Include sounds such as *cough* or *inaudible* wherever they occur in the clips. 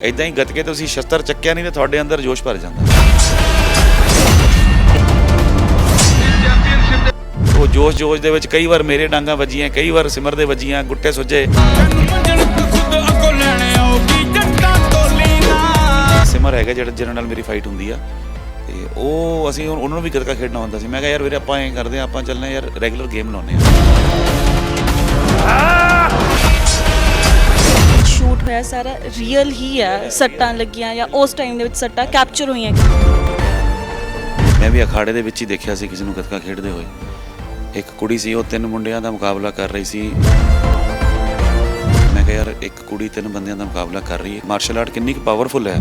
ਇਦਾਂ ਹੀ ਗੱਤਕੇ ਤੁਸੀਂ ਸ਼ਸਤਰ ਚੱਕਿਆ ਨਹੀਂ ਤੇ ਤੁਹਾਡੇ ਅੰਦਰ ਜੋਸ਼ ਭਰ ਜਾਂਦਾ। ਉਹ ਜੋਸ਼ ਜੋਸ਼ ਦੇ ਵਿੱਚ ਕਈ ਵਾਰ ਮੇਰੇ ਡਾਂਗਾ ਵੱਜੀਆਂ, ਕਈ ਵਾਰ ਸਿਮਰ ਦੇ ਵੱਜੀਆਂ, ਗੁੱਟੇ ਸੁੱਜੇ। ਸਿਮਰ ਹੈਗਾ ਜਿਹੜਾ ਜਿਹਨਾਂ ਨਾਲ ਮੇਰੀ ਫਾਈਟ ਹੁੰਦੀ ਆ। ਤੇ ਉਹ ਅਸੀਂ ਉਹਨਾਂ ਨੂੰ ਵੀ ਗੱਤਕਾ ਖੇਡਣਾ ਹੁੰਦਾ ਸੀ। ਮੈਂ ਕਿਹਾ ਯਾਰ ਵੀਰੇ ਆਪਾਂ ਐਂ ਕਰਦੇ ਆ, ਆਪਾਂ ਚੱਲਣਾ ਯਾਰ ਰੈਗੂਲਰ ਗੇਮ ਲਾਉਂਦੇ ਆ। ਸ਼ੂਟ ਹੋਇਆ ਸਾਰਾ ਰੀਅਲ ਹੀ ਆ, ਸੱਟਾਂ ਲੱਗੀਆਂ ਜਾਂ ਉਸ ਟਾਈਮ ਦੇ ਵਿੱਚ ਸੱਟਾਂ ਕੈਪਚਰ ਹੋਈਆਂ ਮੈਂ ਵੀ ਅਖਾੜੇ ਦੇ ਵਿੱਚ ਹੀ ਦੇਖਿਆ ਸੀ ਕਿਸੇ ਨੂੰ ਗੱਤਕਾ ਖੇਡਦੇ ਹੋਏ। ਇੱਕ ਕੁੜੀ ਸੀ, ਉਹ ਤਿੰਨ ਮੁੰਡਿਆਂ ਦਾ ਮੁਕਾਬਲਾ ਕਰ ਰਹੀ ਸੀ। ਮੈਂ ਕਿਹਾ, ਯਾਰ, ਇੱਕ ਕੁੜੀ ਤਿੰਨ ਬੰਦਿਆਂ ਦਾ ਮੁਕਾਬਲਾ ਕਰ ਰਹੀ ਹੈ। ਮਾਰਸ਼ਲ ਆਰਟ ਕਿੰਨੀ ਕੁ ਪਾਵਰਫੁਲ ਹੈ?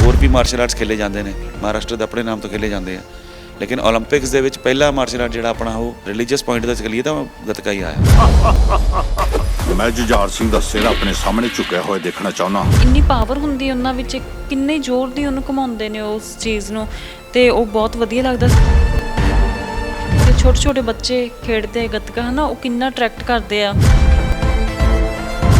ਹੋਰ ਵੀ ਮਾਰਸ਼ਲ ਆਰਟਸ ਖੇਲੇ ਜਾਂਦੇ ਨੇ। ਮਹਾਰਾਸ਼ਟਰ ਦੇ ਆਪਣੇ ਨਾਮ ਤੋਂ ਖੇਲੇ ਜਾਂਦੇ ਆ। ਲੇਕਿਨ 올림픽ਸ ਦੇ ਵਿੱਚ ਪਹਿਲਾ ਮਾਰਸ਼ਲ ਆਰਟ ਜਿਹੜਾ ਆਪਣਾ ਉਹ ਰਿਲੀਜੀਅਸ ਪੁਆਇੰਟ ਦਾ ਚੱਲੀਏ ਤਾਂ ਗੱਤਕਾ ਹੀ ਆਇਆ। ਮੈਂ ਜੁਝਾਰ ਸਿੰਘ ਦਾ ਸਿਰ ਆਪਣੇ ਸਾਹਮਣੇ ਝੁਕਿਆ ਹੋਇਆ ਦੇਖਣਾ ਚਾਹੁੰਦਾ ਇੰਨੀ ਪਾਵਰ ਹੁੰਦੀ ਉਹਨਾਂ ਵਿੱਚ ਕਿੰਨੇ ਜ਼ੋਰ ਦੀ ਉਹਨੂੰ ਘੁਮਾਉਂਦੇ ਨੇ ਉਸ ਚੀਜ਼ ਨੂੰ ਤੇ ਉਹ ਬਹੁਤ ਵਧੀਆ ਲੱਗਦਾ ਸੀ। ਤੇ ਛੋਟੇ ਛੋਟੇ ਬੱਚੇ ਖੇਡਦੇ ਗੱਤਕਾ ਹਨਾ ਉਹ ਕਿੰਨਾ ਅਟਰੈਕਟ ਕਰਦੇ ਆ।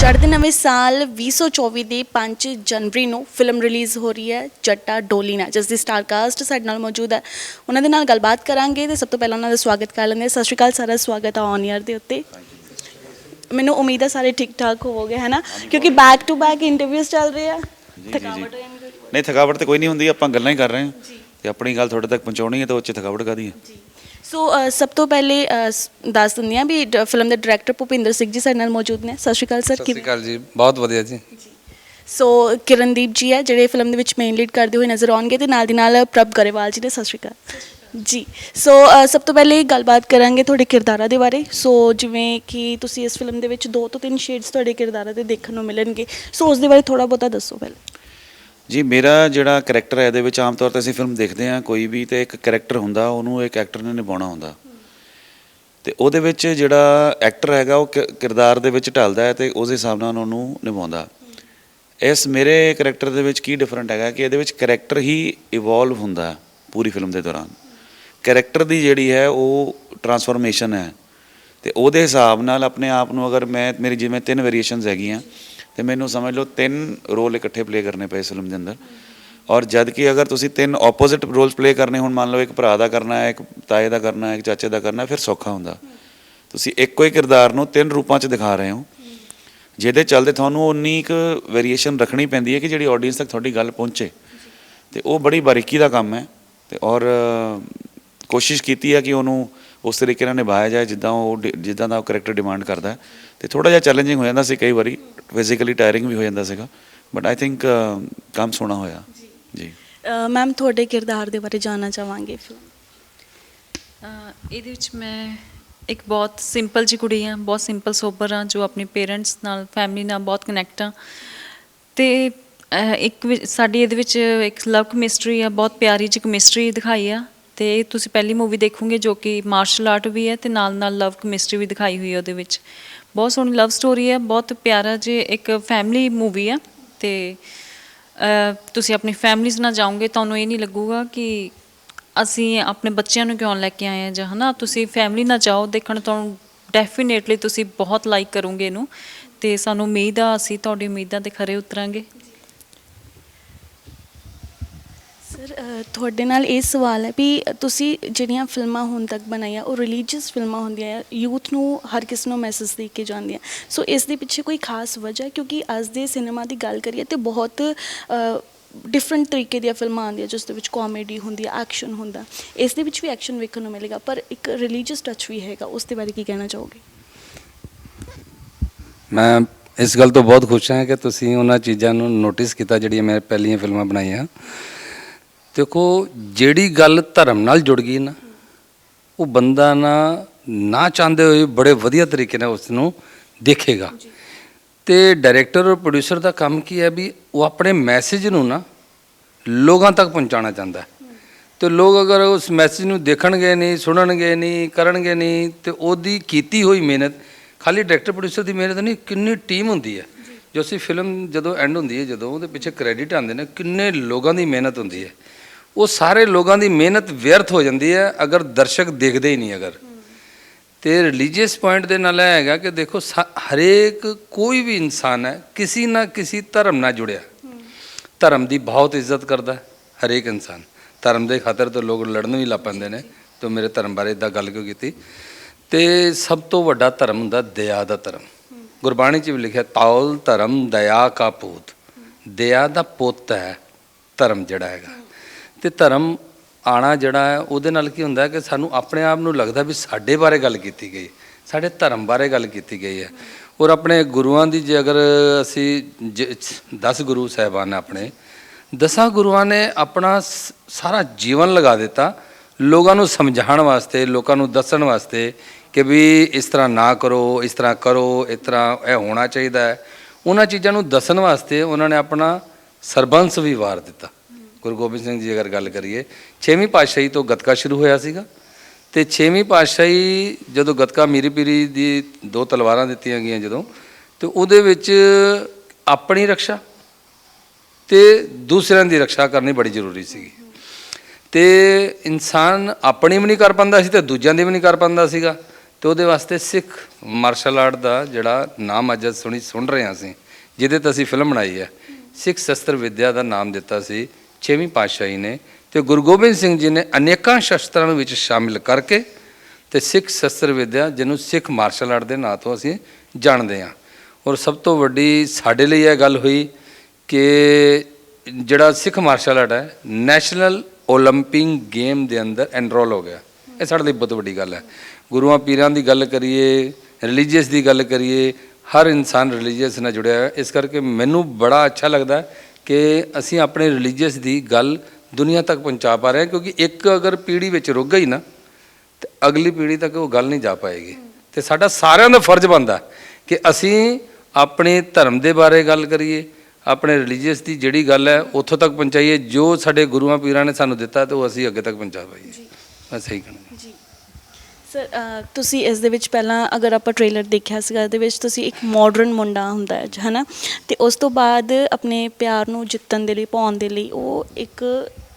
ਚੜ੍ਹਦੇ ਨਵੇਂ ਸਾਲ 2024 ਦੀ 5 ਜਨਵਰੀ ਨੂੰ ਫਿਲਮ ਰਿਲੀਜ਼ ਹੋ ਰਹੀ ਹੈ ਜੱਟਾ ਡੋਲੀਨਾ ਜਿਸ ਦੀ ਸਟਾਰ ਕਾਸਟ ਸਾਡੇ ਨਾਲ ਮੌਜੂਦ ਹੈ। ਉਹਨਾਂ ਦੇ ਨਾਲ ਗੱਲਬਾਤ ਕਰਾਂਗੇ ਤੇ ਸਭ ਤੋਂ ਪਹਿਲਾਂ ਉਹਨਾਂ ਦਾ ਸਵਾਗਤ ਕਰ ਲੈਂਦੇ ਹਾਂ। ਸਤਿ ਸ਼੍ਰੀ ਅਕਾਲ ਸਾਰਾ ਸਵਾਗਤ ਹੈ ਔਨ 에ਅਰ ਦੇ ਉੱਤੇ। ਮੈਨੂੰ ਉਮੀਦ ਹੈ ਸਾਰੇ ਠੀਕ ਠਾਕ ਹੋਵੋਗੇ ਹੈ ਨਾ? ਕਿਉਂਕਿ ਬੈਕ ਟੂ ਬੈਕ ਇੰਟਰਵਿਊਜ਼ ਚੱਲ ਰਹੇ ਆ। ਜੀ, ਥਕਾਵਟ। ਹੋ ਜਾਂਦੀ ਹੈ। ਨਹੀਂ ਥਕਾਵਟ ਤੇ ਕੋਈ ਨਹੀਂ ਹੁੰਦੀ ਆਪਾਂ ਗੱਲਾਂ ਹੀ ਕਰ ਰਹੇ ਹਾਂ। ਤੇ ਆਪਣੀ ਗੱਲ ਤੁਹਾਡੇ ਤੱਕ ਪਹੁੰਚਾਉਣੀ ਹੈ ਤਾਂ ਉਹ 'ਚ ਥਕਾਵਟ ਕਾਦੀ ਹੈ? ਸੋ ਅ, ਸਭ ਤੋਂ ਪਹਿਲੇ ਅ, ਸ- ਦੱਸ ਦਿੰਦੀ ਹਾਂ ਵੀ ਡ- ਫਿਲਮ ਦੇ ਡਾਇਰੈਕਟਰ ਭੁਪਿੰਦਰ ਸਿੰਘ ਜੀ ਸਾਡੇ ਨਾਲ ਮੌਜੂਦ ਨੇ। ਸਤਿ ਸ਼੍ਰੀ ਅਕਾਲ ਸਰ। ਸਤਿ ਸ਼੍ਰੀ ਅਕਾਲ ਜੀ। ਬਹੁਤ ਵਧੀਆ ਜੀ। ਸੋ ਕਿਰਨਦੀਪ ਜੀ ਹੈ ਜਿਹੜੇ ਫਿਲਮ ਦੇ ਵਿੱਚ ਮੇਨ ਲੀਡ ਕਰਦੇ ਹੋਏ ਨਜ਼ਰ ਆਉਣਗੇ ਤੇ ਨਾਲ ਦੀ ਨਾਲ ਪ੍ਰਭ ਗਰੇਵਾਲ ਜੀ ਨੇ। ਸਤਿ ਸ਼੍ਰੀ ਅਕਾਲ। ਜੀ ਸੋ ਅ, ਸਭ ਤੋਂ ਪਹਿਲੇ ਗੱਲਬਾਤ ਕਰਾਂਗੇ ਤੁਹਾਡੇ ਕਿਰਦਾਰਾਂ ਦੇ ਬਾਰੇ। ਸੋ ਜਿਵੇਂ ਕਿ ਤੁਸੀਂ ਇਸ ਫਿਲਮ ਦੇ ਵਿੱਚ ਦੋ ਤੋਂ ਤਿੰਨ ਸ਼ੇਡਸ ਤੁਹਾਡੇ ਕਿਰਦਾਰਾਂ ਦੇ ਦੇਖਣ ਨੂੰ ਮਿਲਣਗੇ। ਸੋ ਉਸ ਦੇ ਬਾਰੇ ਥੋੜਾ ਬਹੁਤਾ ਦੱਸੋ ਪਹਿਲਾਂ। ਜੀ ਮੇਰਾ ਜਿਹੜਾ ਕੈਰੈਕਟਰ ਹੈ ਇਹਦੇ ਵਿੱਚ ਆਮ ਤੌਰ ਤੇ ਅਸੀਂ ਫਿਲਮ ਦੇਖਦੇ ਹਾਂ ਕੋਈ ਵੀ ਤੇ ਇੱਕ ਕੈਰੈਕਟਰ ਹੁੰਦਾ ਉਹਨੂੰ ਇੱਕ ਐਕਟਰ ਨੇ ਨਿਭਾਉਣਾ ਹੁੰਦਾ। ਤੇ ਉਹਦੇ ਵਿੱਚ ਜਿਹੜਾ ਐਕਟਰ ਹੈਗਾ ਉਹ ਕਿ- ਕਿਰਦਾਰ ਦੇ ਵਿੱਚ ਢਲਦਾ ਹੈ ਤੇ ਉਸ ਹਿਸਾਬ ਨਾਲ ਉਹਨੂੰ ਨਿਭਾਉਂਦਾ। ਇਸ ਮੇਰੇ ਕੈਰੈਕਟਰ ਦੇ ਵਿੱਚ ਕੀ ਡਿਫਰੈਂਟ ਹੈਗਾ ਕਿ ਇਹਦੇ ਵਿੱਚ ਕੈਰੈਕਟਰ ਹੀ ਇਵੋਲਵ ਹੁੰਦਾ ਪੂਰੀ ਫਿਲਮ ਦੇ ਦੌਰਾਨ। ਕੈਰੈਕਟਰ ਦੀ ਜਿਹੜੀ ਹੈ ਉਹ ਟਰਾਂਸਫਰਮੇਸ਼ਨ ਹੈ। ਤੇ ਉਹਦੇ ਹਿਸਾਬ ਨਾਲ ਆਪਣੇ ਆਪ ਨੂੰ ਅਗਰ ਮੈਂ, ਮੇਰੀ ਜਿਵੇਂ ਤਿੰਨ ਵੇਰੀਏਸ਼ਨਸ ਹੈਗੀਆਂ, ਤੇ ਮੈਨੂੰ ਸਮਝ ਲਓ ਤਿੰਨ ਰੋਲ ਇਕੱਠੇ ਪਲੇ ਕਰਨੇ ਪਏ ਫਿਲਮ ਦੇ ਅੰਦਰ। ਔਰ ਜਦ ਕਿ ਅਗਰ ਤੁਸੀਂ ਤਿੰਨ ਆਪੋਜ਼ਿਟ ਰੋਲਸ ਪਲੇ ਕਰਨੇ, ਹੁਣ ਮੰਨ ਲਓ ਇੱਕ ਭਰਾ ਦਾ ਕਰਨਾ ਹੈ, ਇੱਕ ਤਾਏ ਦਾ ਕਰਨਾ ਹੈ, ਇੱਕ ਚਾਚੇ ਦਾ ਕਰਨਾ ਫਿਰ ਸੌਖਾ ਹੁੰਦਾ। ਤੁਸੀਂ ਇੱਕੋ ਹੀ ਕਿਰਦਾਰ ਨੂੰ ਤਿੰਨ ਰੂਪਾਂ 'ਚ ਦਿਖਾ ਰਹੇ ਹੋ। ਜਿਹਦੇ ਚੱਲਦੇ ਤੁਹਾਨੂੰ ਉਨੀ ਕੁ ਵੇਰੀਏਸ਼ਨ ਰੱਖਣੀ ਪੈਂਦੀ ਹੈ ਕਿ ਜਿਹੜੀ ਆਡੀਅנס ਤੱਕ ਤੁਹਾਡੀ ਗੱਲ ਪਹੁੰਚੇ। ਤੇ ਉਹ ਬੜੀ ਬਾਰੀਕੀ ਦਾ ਕੰਮ ਹੈ। ਤੇ ਔਰ ਕੋਸ਼ਿਸ਼ ਕੀਤੀ ਹੈ ਕਿ ਉਹਨੂੰ ਉਸ ਤਰੀਕੇ ਨਾਲ ਨਿਭਾਇਆ ਜਾਏ ਜਿੱਦਾਂ ਉਹ ਡਿ- ਜਿੱਦਾਂ ਦਾ ਉਹ ਕੈਰੈਕਟਰ ਡਿਮਾਂਡ ਕਰਦਾ। ਹੈ ਤੇ ਥੋੜਾ ਜਿਹਾ ਚੈਲੰਜਿੰਗ ਹੋ ਜਾਂਦਾ ਸੀ ਕਈ ਵਾਰੀ ਫਿਜ਼ੀਕਲੀ ਟਾਇਰਿੰਗ ਵੀ ਹੋ ਜਾਂਦਾ ਸੀਗਾ। ਬਟ ਆਈ ਥਿੰਕ ਕੰਮ ਸੋਹਣਾ ਹੋਇਆ। ਜੀ। ਮੈਮ ਤੁਹਾਡੇ ਕਿਰਦਾਰ ਦੇ ਬਾਰੇ ਜਾਨਣਾ ਚਾਹਾਂਗੇ ਫਿਲਮ ਅਹ ਇਹਦੇ ਵਿੱਚ ਮੈਂ ਇੱਕ ਬਹੁਤ ਸਿੰਪਲ ਜਿਹੀ ਕੁੜੀ ਆ ਬਹੁਤ ਸਿੰਪਲ ਸੋਬਰ ਆ ਜੋ ਆਪਣੇ ਪੇਰੈਂਟਸ ਨਾਲ ਫੈਮਿਲੀ ਨਾਲ ਬਹੁਤ ਕਨੈਕਟ ਆ ਤੇ ਅਹ ਇੱਕ ਵਿ- ਸਾਡੀ ਇਹਦੇ ਵਿੱਚ ਇੱਕ ਲਵ ਕਮਿਸਟਰੀ ਆ ਬਹੁਤ ਪਿਆਰੀ ਜਿਹੀ ਕਮਿਸਟਰੀ ਦਿਖਾਈ ਆ। ਤੇ ਇਹ ਤੁਸੀਂ ਪਹਿਲੀ ਮੂਵੀ ਦੇਖੋਗੇ ਜੋ ਕਿ ਮਾਰਸ਼ਲ ਆਰਟ ਵੀ ਹੈ ਤੇ ਨਾਲ ਨਾਲ ਲਵ ਕਮਿਸਟਰੀ ਵੀ ਦਿਖਾਈ ਹੋਈ ਹੈ ਉਹਦੇ ਵਿੱਚ। ਬਹੁਤ ਸੋਹਣੀ ਲਵ ਸਟੋਰੀ ਹੈ, ਬਹੁਤ ਪਿਆਰਾ ਜੇ ਇੱਕ ਫੈਮਿਲੀ ਮੂਵੀ ਹੈ ਤੇ ਤੁਸੀਂ ਆਪਣੀ ਫੈਮਿਲੀਜ਼ ਨਾਲ ਜਾਓਗੇ ਤੁਹਾਨੂੰ ਇਹ ਨਹੀਂ ਲੱਗੂਗਾ ਕਿ ਅਸੀਂ ਆਪਣੇ ਬੱਚਿਆਂ ਨੂੰ ਕਿਉਂ ਲੈ ਕੇ ਆਏ ਆ ਜਾਂ ਹਨਾ, ਤੁਸੀਂ ਫੈਮਿਲੀ ਨਾਲ ਜਾਓ, ਦੇਖਣ ਤੁਹਾਨੂੰ ਡੈਫੀਨੇਟਲੀ ਤੁਸੀਂ ਬਹੁਤ ਲਾਈਕ ਕਰੋਗੇ ਇਹਨੂੰ ਤੇ ਸਾਨੂੰ ਉਮੀਦ ਆ ਅਸੀਂ ਤੁਹਾਡੀ ਉਮੀਦਾਂ ਤੇ ਖਰੇ ਉਤਰਾਂਗੇ। ਸਰ ਤੁਹਾਡੇ ਨਾਲ ਇਹ ਸਵਾਲ ਹੈ ਵੀ ਤੁਸੀਂ ਜਿਹੜੀਆਂ ਫਿਲਮਾਂ ਹੁਣ ਤੱਕ ਬਣਾਈਆਂ, ਉਹ ਰਿਲੀਜੀਅਸ ਫਿਲਮਾਂ ਹੁੰਦੀਆਂ ਆ ਯੂਥ ਨੂੰ ਹਰ ਕਿਸ ਨੂੰ ਮੈਸੇਜ ਦੇ ਕੇ ਜਾਂਦੀਆਂ। ਸੋ ਇਸ ਦੇ ਪਿੱਛੇ ਕੋਈ ਖਾਸ ਵਜ੍ਹਾ ਕਿਉਂਕਿ ਅੱਜ ਦੇ ਸਿਨੇਮਾ ਦੀ ਗੱਲ ਕਰੀਏ ਤੇ ਬਹੁਤ ਡਿਫਰੈਂਟ ਤਰੀਕੇ ਦੀਆਂ ਫਿਲਮਾਂ ਆਉਂਦੀਆਂ, ਜਿਸ ਦੇ ਵਿੱਚ ਕਾਮੇਡੀ ਹੁੰਦੀ ਹੈ ਐਕਸ਼ਨ ਹੁੰਦਾ। ਇਸ ਦੇ ਵਿੱਚ ਵੀ ਐਕਸ਼ਨ ਵੇਖਣ ਨੂੰ ਮਿਲੇਗਾ, ਪਰ ਇੱਕ ਰਿਲੀਜੀਅਸ ਟੱਚ ਵੀ ਹੈਗਾ, ਉਸ ਦੇ ਬਾਰੇ ਕੀ ਕਹਿਣਾ ਚਾਹੋਗੇ? ਮੈਂ ਇਸ ਗੱਲ ਤੋਂ ਬਹੁਤ ਖੁਸ਼ ਹਾਂ ਕਿ ਤੁਸੀਂ ਉਹਨਾਂ ਚੀਜ਼ਾਂ ਨੂੰ ਨੋਟਿਸ ਕੀਤਾ ਜਿਹੜੀਆਂ ਮੈਂ ਪਹਿਲੀਆਂ ਫਿਲਮਾਂ ਬਣਾਈਆਂ। ਦੇਖੋ ਜਿਹੜੀ ਗੱਲ ਧਰਮ ਨਾਲ ਜੁੜ ਗਈ ਨਾ ਉਹ ਬੰਦਾ ਨਾ ਨਾ ਚਾਹੁੰਦੇ ਹੋਏ ਬੜੇ ਵਧੀਆ ਤਰੀਕੇ ਨਾਲ ਉਸ ਨੂੰ ਦੇਖੇਗਾ ਤੇ ਡਾਇਰੈਕਟਰ ਔਰ ਪ੍ਰੋਡਿਊਸਰ ਦਾ ਕੰਮ ਕੀ ਹੈ ਵੀ ਉਹ ਆਪਣੇ ਮੈਸੇਜ ਨੂੰ ਨਾ ਲੋਕਾਂ ਤੱਕ ਪਹੁੰਚਾਉਣਾ ਚਾਹੁੰਦਾ ਤੇ ਲੋਕ ਅਗਰ ਉਸ ਮੈਸੇਜ ਨੂੰ ਦੇਖਣਗੇ ਨਹੀਂ ਸੁਣਨਗੇ ਨਹੀਂ ਕਰਨਗੇ ਨਹੀਂ ਤੇ ਉਹਦੀ ਕੀਤੀ ਹੋਈ ਮਿਹਨਤ ਖਾਲੀ ਡਾਇਰੈਕਟਰ ਪ੍ਰੋਡਿਊਸਰ ਦੀ ਮਿਹਨਤ ਨਹੀਂ ਕਿੰਨੀ ਟੀਮ ਹੁੰਦੀ ਹੈ। ਜੋ। ਅਸੀਂ ਫਿਲਮ ਜਦੋਂ ਐਂਡ ਹੁੰਦੀ ਹੈ ਜਦੋਂ ਉਹਦੇ ਪਿੱਛੇ ਕ੍ਰੈਡਿਟ ਆਉਂਦੇ ਨੇ ਕਿੰਨੇ ਲੋਕਾਂ ਦੀ ਮਿਹਨਤ ਹੁੰਦੀ ਹੈ। ਉਹ ਸਾਰੇ ਲੋਕਾਂ ਦੀ ਮਿਹਨਤ ਵਿਅਰਥ ਹੋ ਜਾਂਦੀ ਹੈ, ਅਗਰ ਦਰਸ਼ਕ ਦੇਖਦੇ ਹੀ ਨਹੀਂ ਅਗਰ। ਤੇ ਰਿਲੀਜੀਅਸ ਪੁਆਇੰਟ ਦੇ ਨਾਲ ਇਹ ਹੈਗਾ ਕਿ ਦੇਖੋ, ਸਾ- ਹਰੇਕ ਕੋਈ ਵੀ ਇਨਸਾਨ ਹੈ, ਕਿਸੇ ਨਾ ਕਿਸੇ ਧਰਮ ਨਾਲ ਜੁੜਿਆ। ਧਰਮ ਦੀ ਬਹੁਤ ਇੱਜ਼ਤ ਕਰਦਾ ਹਰੇਕ ਇਨਸਾਨ। ਧਰਮ ਦੇ ਖਾਤਰ ਤਾਂ ਲੋਕ ਲੜਨ ਵੀ ਲੱਗ ਪੈਂਦੇ ਨੇ, ਤੇ ਮੇਰੇ ਧਰਮ ਬਾਰੇ ਇਦਾਂ ਗੱਲ ਕਿਉਂ ਕੀਤੀ? ਤੇ ਸਭ ਤੋਂ ਵੱਡਾ ਧਰਮ ਹੁੰਦਾ ਦਇਆ ਦਾ ਧਰਮ। ਗੁਰਬਾਣੀ 'ਚ ਵੀ ਲਿਖਿਆ, ਤਾਉਲ ਧਰਮ ਦਇਆ ਕਾ ਪੂਤ। ਦਇਆ ਦਾ ਪੁੱਤ ਹੈ ਧਰਮ ਜਿਹੜਾ ਹੈਗਾ। ਤੇ ਧਰਮ ਆਣਾ ਜਿਹੜਾ ਹੈ, ਉਹਦੇ ਨਾਲ ਕੀ ਹੁੰਦਾ ਕਿ ਸਾਨੂੰ ਆਪਣੇ ਆਪ ਨੂੰ ਲੱਗਦਾ ਵੀ ਸਾਡੇ ਬਾਰੇ ਗੱਲ ਕੀਤੀ ਗਈ ਸਾਡੇ ਧਰਮ ਬਾਰੇ ਗੱਲ ਕੀਤੀ ਗਈ ਹੈ। ਔਰ ਆਪਣੇ ਗੁਰੂਆਂ ਦੀ ਜੇ ਅਗਰ ਅਸੀਂ 10 ਗੁਰੂ ਸਾਹਿਬਾਨ ਆਪਣੇ, ਦਸਾਂ ਗੁਰੂਆਂ ਨੇ ਆਪਣਾ ਸ- ਸਾਰਾ ਜੀਵਨ ਲਗਾ ਦਿੱਤਾ ਲੋਕਾਂ ਨੂੰ ਸਮਝਾਉਣ ਵਾਸਤੇ, ਲੋਕਾਂ ਨੂੰ ਦੱਸਣ ਵਾਸਤੇ ਕਿ ਵੀ ਇਸ ਤਰ੍ਹਾਂ ਨਾ ਕਰੋ, ਇਸ ਤਰ੍ਹਾਂ ਕਰੋ, ਇਸ ਤਰ੍ਹਾਂ ਇਹ ਹੋਣਾ ਚਾਹੀਦਾ ਹੈ। ਉਹਨਾਂ ਚੀਜ਼ਾਂ ਨੂੰ ਦੱਸਣ ਵਾਸਤੇ ਉਹਨਾਂ ਨੇ ਆਪਣਾ ਸਰਬੰਸ ਵੀ ਵਾਰ ਦਿੱਤਾ। ਗੁਰੂ ਗੋਬਿੰਦ ਸਿੰਘ ਜੀ ਅਗਰ ਗੱਲ ਕਰੀਏ, ਛੇਵੀਂ ਪਾਤਸ਼ਾਹੀ ਤੋਂ ਗੱਤਕਾ ਸ਼ੁਰੂ ਹੋਇਆ ਸੀਗਾ ਤੇ ਛੇਵੀਂ ਪਾਤਸ਼ਾਹੀ ਜਦੋਂ ਗੱਤਕਾ ਮੀਰੀ ਪੀਰੀ ਦੀ ਦੋ ਤਲਵਾਰਾਂ ਦਿੱਤੀਆਂ ਗਈਆਂ ਜਦੋਂ, ਤੇ ਉਹਦੇ ਵਿੱਚ ਆਪਣੀ ਰੱਖਿਆ ਤੇ ਦੂਸਰਿਆਂ ਦੀ ਰੱਖਿਆ ਕਰਨੀ ਬੜੀ ਜ਼ਰੂਰੀ ਸੀਗੀ। ਤੇ ਇਨਸਾਨ ਆਪਣੀ ਵੀ ਨਹੀਂ ਕਰ ਪਾਉਂਦਾ ਸੀ ਤੇ ਦੂਜਿਆਂ ਦੀ ਵੀ ਨਹੀਂ ਕਰ ਪਾਉਂਦਾ ਸੀਗਾ। ਤੇ ਉਹਦੇ ਵਾਸਤੇ ਸਿੱਖ ਮਾਰਸ਼ਲ ਆਰਟ ਦਾ ਜਿਹੜਾ ਨਾਮ ਅੱਜ ਸੁਣੀ ਸੁਣ ਰਹੇ ਹਾਂ ਅਸੀਂ, ਜਿਹਦੇ ਤੇ ਅਸੀਂ ਫਿਲਮ ਬਣਾਈ ਹੈ। ਸਿੱਖ ਸ਼ਸਤਰ ਵਿਦਿਆ ਦਾ ਨਾਮ ਦਿੱਤਾ ਸੀ ਛੇਵੀਂ ਪਾਤਸ਼ਾਹੀ ਨੇ ਤੇ ਗੁਰੂ ਗੋਬਿੰਦ ਸਿੰਘ ਜੀ ਨੇ ਅਨੇਕਾਂ ਸ਼ਸਤਰਾਂ ਨੂੰ ਵਿੱਚ ਸ਼ਾਮਿਲ ਕਰਕੇ ਤੇ ਸਿੱਖ ਸ਼ਸਤਰ ਵਿਦਿਆ ਜਿਹਨੂੰ ਸਿੱਖ ਮਾਰਸ਼ਲ ਆਰਟ ਦੇ ਨਾਂ ਤੋਂ ਅਸੀਂ ਜਾਣਦੇ ਹਾਂ ਔਰ ਸਭ ਤੋਂ ਵੱਡੀ ਸਾਡੇ ਲਈ ਇਹ ਗੱਲ ਹੋਈ ਕਿ ਜਿਹੜਾ ਸਿੱਖ ਮਾਰਸ਼ਲ ਆਰਟ ਹੈ ਨੈਸ਼ਨਲ 올림픽 ਗੇਮ ਦੇ ਅੰਦਰ ਐਨਰੋਲ ਹੋ ਗਿਆ ਇਹ ਸਾਡੇ ਲਈ ਬਹੁਤ ਵੱਡੀ ਗੱਲ ਹੈ ਗੁਰੂਆਂ ਪੀਰਾਂ ਦੀ ਗੱਲ ਕਰੀਏ ਰਿਲੀਜੀਅਸ ਦੀ ਗੱਲ ਕਰੀਏ ਹਰ ਇਨਸਾਨ ਰਿਲੀਜੀਅਸ ਨਾਲ ਜੁੜਿਆ ਹੈ ਇਸ ਕਰਕੇ ਮੈਨੂੰ ਬੜਾ ਅੱਛਾ ਲੱਗਦਾ ਹੈ ਕਿ ਅਸੀਂ ਆਪਣੇ ਰਿਲੀਜੀਅਸ ਦੀ ਗੱਲ ਦੁਨੀਆ ਤੱਕ ਪਹੁੰਚਾ ਪਾ ਰਹੇ ਹਾਂ ਕਿਉਂਕਿ ਇੱਕ ਅਗਰ ਪੀੜ੍ਹੀ ਵਿੱਚ ਰੁਕ ਗਈ ਨਾ ਤੇ ਅਗਲੀ ਪੀੜ੍ਹੀ ਤੱਕ ਉਹ ਗੱਲ ਨਹੀਂ ਜਾ ਪਾਏਗੀ। ਤੇ ਸਾਡਾ ਸਾਰਿਆਂ ਦਾ ਫਰਜ਼ ਬਣਦਾ ਕਿ ਅਸੀਂ ਆਪਣੇ ਧਰਮ ਦੇ ਬਾਰੇ ਗੱਲ ਕਰੀਏ ਆਪਣੇ ਰਿਲੀਜੀਅਸ ਦੀ ਜਿਹੜੀ ਗੱਲ ਹੈ ਉੱਥੋਂ ਤੱਕ ਪਹੁੰਚਾਈਏ ਜੋ ਸਾਡੇ ਗੁਰੂਆਂ ਪੀਰਾਂ ਨੇ ਸਾਨੂੰ ਦਿੱਤਾ ਤੇ ਉਹ ਅਸੀਂ ਅੱਗੇ ਤੱਕ ਪਹੁੰਚਾ ਪਾਈਏ। ਮੈਂ ਸਹੀ ਕਹਿਣਾ। ਜੀ। ਸਰ ਤੁਸੀਂ ਇਸ ਦੇ ਵਿੱਚ ਪਹਿਲਾਂ ਅਗਰ ਆਪਾਂ ਟ੍ਰੇਲਰ ਦੇਖਿਆ ਸੀਗਾ ਇਹਦੇ ਵਿੱਚ ਤੁਸੀਂ ਇੱਕ ਮਾਡਰਨ ਮੁੰਡਾ ਹੁੰਦਾ ਹੈ ਹਨਾ? ਤੇ ਉਸ ਤੋਂ ਬਾਅਦ ਆਪਣੇ ਪਿਆਰ ਨੂੰ ਜਿੱਤਣ ਦੇ ਲਈ ਪਾਉਣ ਦੇ ਲਈ ਉਹ ਇੱਕ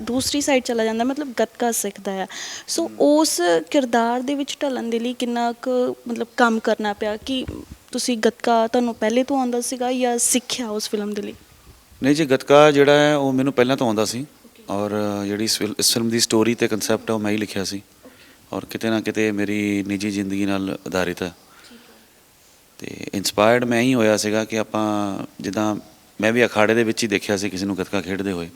ਦੂਸਰੀ ਸਾਈਡ ਚਲਾ ਜਾਂਦਾ ਮਤਲਬ ਗੱਤਕਾ ਸਿੱਖਦਾ ਹੈ। ਸੋ ਉਸ ਕਿਰਦਾਰ ਦੇ ਵਿੱਚ ਢਲਣ ਦੇ ਲਈ ਕਿੰਨਾ ਕੁ ਮਤਲਬ ਕੰਮ ਕਰਨਾ ਪਿਆ ਕਿ ਤੁਸੀਂ ਗੱਤਕਾ ਤੁਹਾਨੂੰ ਪਹਿਲੇ ਤੋਂ ਆਉਂਦਾ ਸੀਗਾ ਜਾਂ ਸਿੱਖਿਆ ਉਸ ਫਿਲਮ ਦੇ ਲਈ? ਨਹੀਂ ਜੀ ਗੱਤਕਾ ਜਿਹੜਾ ਹੈ ਉਹ ਮੈਨੂੰ ਪਹਿਲਾਂ ਤੋਂ ਆਉਂਦਾ ਸੀ। ਔਰ ਜਿਹੜੀ ਇਸ ਫਿਲਮ ਦੀ ਸਟੋਰੀ ਤੇ ਕਨਸੈਪਟ ਹੈ ਉਹ ਮੈਂ ਹੀ ਲਿਖਿਆ ਸੀ। ਔਰ ਕਿਤੇ ਨਾ ਕਿਤੇ ਮੇਰੀ ਨਿੱਜੀ ਜ਼ਿੰਦਗੀ ਨਾਲ ਆਧਾਰਿਤ ਹੈ। ਤੇ ਇਨਸਪਾਇਰਡ ਮੈਂ ਹੀ ਹੋਇਆ ਸੀਗਾ ਕਿ ਆਪਾਂ ਜਿੱਦਾਂ ਮੈਂ ਵੀ ਅਖਾੜੇ ਦੇ ਵਿੱਚ ਹੀ ਦੇਖਿਆ ਸੀ ਕਿਸੇ ਨੂੰ ਗੱਤਕਾ ਖੇਡਦੇ ਹੋਏ।